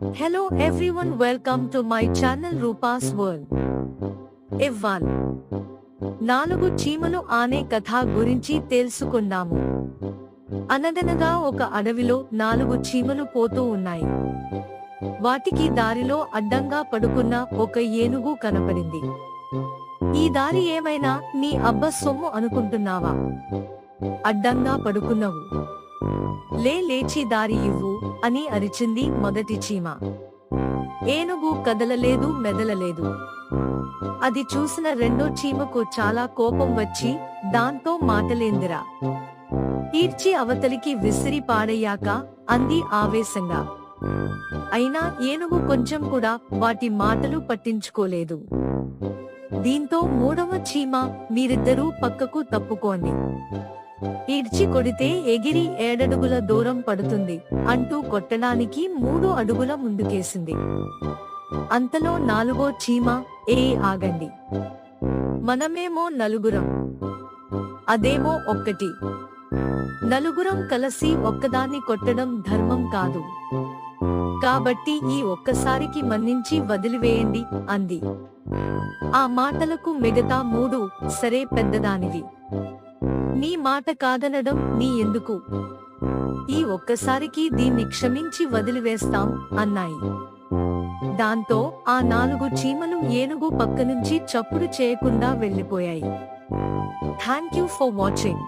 Hello everyone welcome to my channel Rupa's world ఇవ్వాల్ నాలుగు చీమలు ఆనే కథ గురించి తెలుసుకున్నాము. అనగనగా ఒక అడవిలో నాలుగు చీమలు పోతూ ఉన్నాయి. వాటికి దారిలో అడ్డంగా పడుకున్న ఒక ఏనుగు కనపడింది. ఈ దారి ఏమైనా నీ అబ్బ సొమ్ము అనుకుంటున్నావా? అడ్డంగా పడుకున్నావు. లే లేచి దారి ఇవ్వు అని అరిచింది మొదటి చీమ. ఏనుగు కదలలేదు మెదలలేదు. అది చూసిన రెండో చీమకు చాలా కోపం వచ్చి దాంతో మాటలేందిరా. ఈడ్చి అవతలికి విసిరి పాడయ్యాక అంది ఆవేశంగా. అయినా ఏనుగు కొంచెం కూడా వాటి మాటలు పట్టించుకోలేదు. దీంతో మూడవ చీమ మీరిద్దరూ పక్కకు తప్పుకోండి. ఈడ్చి కొడితే ఎగిరి ఏడడుగుల దూరం పడుతుంది అంటూ కొట్టడానికి మూడు అడుగుల ముందుకేసింది. అంతలో నాలుగో చీమ ఏ ఆగండి. మనమేమో నలుగురం. అదేమో ఒక్కటి. నలుగురం కలిసి ఒక్కదాన్ని కొట్టడం ధర్మం కాదు. కాబట్టి ఈ ఒక్కసారికి మన్నించి వదిలివేయండి అంది. ఆ మాటలకు మిగతా మూడు సరే పెద్దదానివి. నీ మాట కాదనడం నీ ఎందుకు? ఈ ఒక్కసారికి దీన్ని క్షమించి వదిలివేస్తాం అన్నాయి. దాంతో ఆ నాలుగు చీమలు ఏనుగు పక్క నుంచి చప్పుడు చేయకుండా వెళ్ళిపోయాయి థ్యాంక్ యూ ఫర్ వాచింగ్.